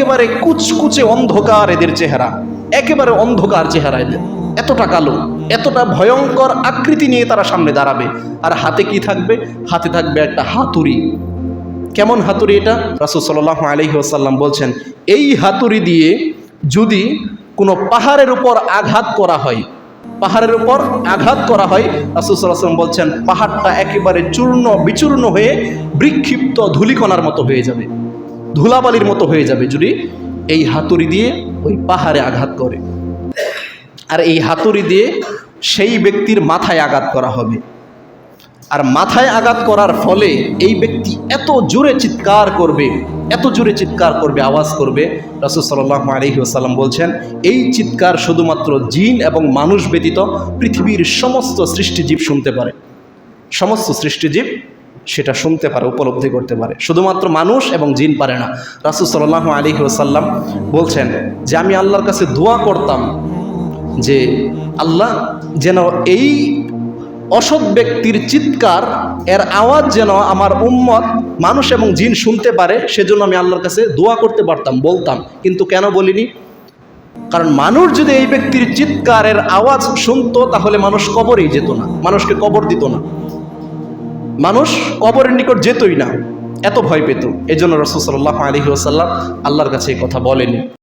একেবারে কুচকুচে অন্ধকার এদের চেহারা, একেবারে অন্ধকার চেহারা এদের। এতটা কালো, এতটা ভয়ঙ্কর আকৃতি নিয়ে তারা সামনে দাঁড়াবে। আর হাতে কি থাকবে? হাতে থাকবে একটা হাতুড়ি। কেমন হাতুড়ি এটা? রাসুল সাল্লাহ আলহি আসাল্লাম বলছেন, এই হাতুড়ি দিয়ে যদি কোনো পাহাড়ের উপর আঘাত করা হয়, পাহাড়ের উপর আঘাত করা হয়, রাসুল সাল্লাম বলছেন, পাহাড়টা একেবারে চূর্ণ বিচূর্ণ হয়ে বিক্ষিপ্ত ধুলিকণার মতো হয়ে যাবে। ধুলাবালির মতো হয়ে যাবে যদি এই হাতুড়ি দিয়ে ওই পাহাড়ে আঘাত করে। আর এই হাতুড়ি দিয়ে সেই ব্যক্তির মাথায় আঘাত করা হবে। আর মাথায় আঘাত করার ফলে এই ব্যক্তি এত জোরে চিৎকার করবে, এত জোরে চিৎকার করবে, আওয়াজ করবে। রাসুল সাল্লাহ আলহি আসাল্লাম বলছেন, এই চিৎকার শুধুমাত্র জিন এবং মানুষ ব্যতীত পৃথিবীর সমস্ত সৃষ্টিজীব শুনতে পারে। সমস্ত সৃষ্টিজীব সেটা শুনতে পারে, উপলব্ধি করতে পারে। শুধুমাত্র মানুষ এবং জিন পারে না। রাসুল সাল্লাহ আলী আসাল্লাম বলছেন যে, আমি আল্লাহর কাছে দোয়া করতাম যে, আল্লাহ যেন এই অসৎ ব্যক্তির চিৎকার, এর আওয়াজ যেন আমার উম্মত, মানুষ এবং জিন শুনতে পারে, সেজন্য আমি আল্লাহর কাছে দোয়া করতে পারতাম, বলতাম। কিন্তু কেন বলিনি? কারণ মানুষ যদি এই ব্যক্তির চিৎকারের আওয়াজ শুনতো, তাহলে মানুষ কবরেই যেত না, মানুষকে কবর দিত না। মানুষ কবরের নিকট যেতই না, এত ভয় পেত। এজন্য জন্য রসুল সাল্লাহ আলহি আসাল্লাম আল্লাহর কাছে কথা বলেনি